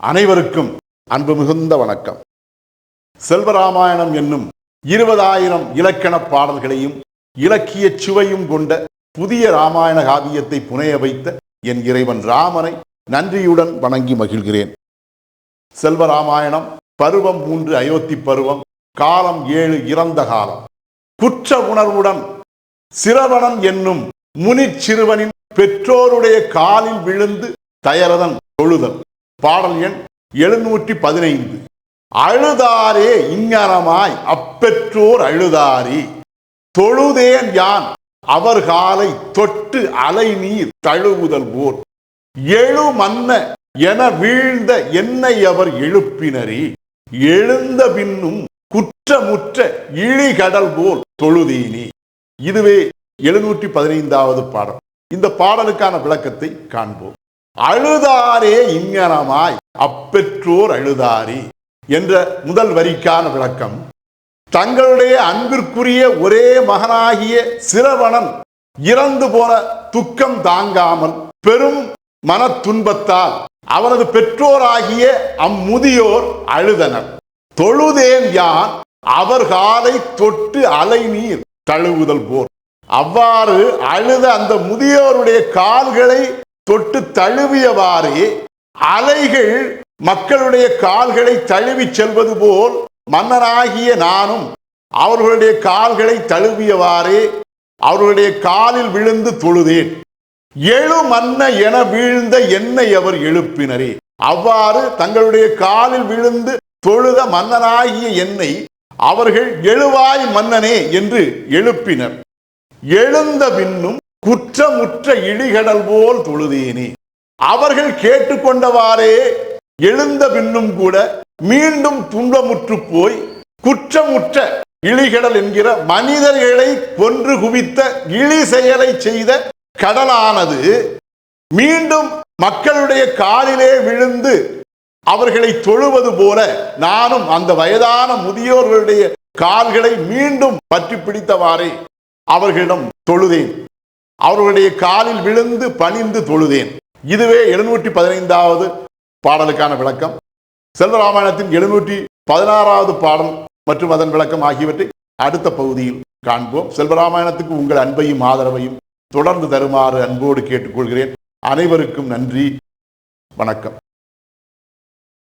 அனைவருக்கும் அன்பு மிகுந்த வணக்கம். செல்வராமாயணம் என்னும் இருபதாயிரம் இலக்கண பாடல்களையும் இலக்கிய சுவையும் கொண்ட புதிய ராமாயண காவியத்தை புனைய வைத்த என் இறைவன் ராமனை நன்றியுடன் வணங்கி மகிழ்கிறேன். செல்வராமாயணம் பருவம் மூன்று அயோத்தி பருவம் காலம் ஏழு இறந்த காலம். குற்ற உணர்வுடன் சிரவணன் என்னும் முனிச் சிறுவனின் பெற்றோருடைய காலில் விழுந்து தயரதன் தொழுதல். பாடல் எண் எழுநூற்றி பதினைந்து. அழுதாரே இங்கரமாய் அப்பெற்றோர் அழுதாரே. தொழுதேன் யான் அவர் காலை தொட்டு அலை நீர் தழுவுதல் போர். எழு மன்ன என வீழ்ந்த என்னை அவர் எழுப்பினரே. எழுந்த பின்னும் குற்றமுற்ற இழிகடல் போல் தொழுதேனே. இதுவே எழுநூற்றி பதினைந்தாவது பாடல். இந்த பாடலுக்கான விளக்கத்தை காண்போம். அழுதாரே இங்கனமாய் அப்பெற்றோர் அழுதாரே என்ற முதல் வரிக்கான விளக்கம். தங்களுடைய அன்பிற்குரிய ஒரே மகனாகிய சிரவணன் இறந்து போன துக்கம் தாங்காமல் பெரும் மன துன்பத்தால் அவனது பெற்றோராகிய அம்முதியோர் அழுதனர். தொழுதேன் யான் அவர் காலை தொட்டு அலை நீர் தழுவுதல் போர் அவ்வாறு அழுத அந்த முதியோருடைய கால்களை தொட்டு தழுவியவாறே அலைகள் மக்களுடைய கால்களை தழுவி செல்வது போல் மன்னனாகிய நானும் அவர்களுடைய கால்களை தழுவியவாறே அவர்களுடைய காலில் விழுந்து தொழுதேன். எழு மன்ன என வீழ்ந்த என்னை அவர் எழுப்பினரே. அவ்வாறு தங்களுடைய காலில் விழுந்து தொழுத மன்னனாகிய என்னை அவர்கள் எழுவாய் மன்னனே என்று எழுப்பினர். எழுந்த பின்னும் குற்றமுற்ற இழிகடல் போல் தொழுதேனே. அவர்கள் கேட்டுக்கொண்டவாறே எழுந்த பின்னும் கூட மீண்டும் துன்பமுற்று போய் குற்றமுற்ற இழிகடல் என்கிற மனிதர்களை கொன்று குவித்த இழி செயலை செய்த கடலானது மீண்டும் மக்களுடைய காலிலே விழுந்து அவர்களை தொழுவது போல நானும் அந்த வயதான முதியோர்களுடைய கால்களை மீண்டும் பற்றி பிடித்தவாறே அவர்களிடம் தொழுதேன். அவர்களுடைய காலில் விழுந்து பணிந்து தொழுதேன். இதுவே எழுநூற்றி பதினைந்தாவது பாடலுக்கான விளக்கம். செல்வராமாயணத்தின் எழுநூற்றி பதினாறாவது பாடல் மற்றும் அதன் விளக்கம் ஆகியவற்றை அடுத்த பகுதியில் காண்போம். செல்வராமாயணத்துக்கு உங்கள் அன்பையும் ஆதரவையும் தொடர்ந்து தருமாறு அன்போடு கேட்டுக்கொள்கிறேன். அனைவருக்கும் நன்றி. வணக்கம்.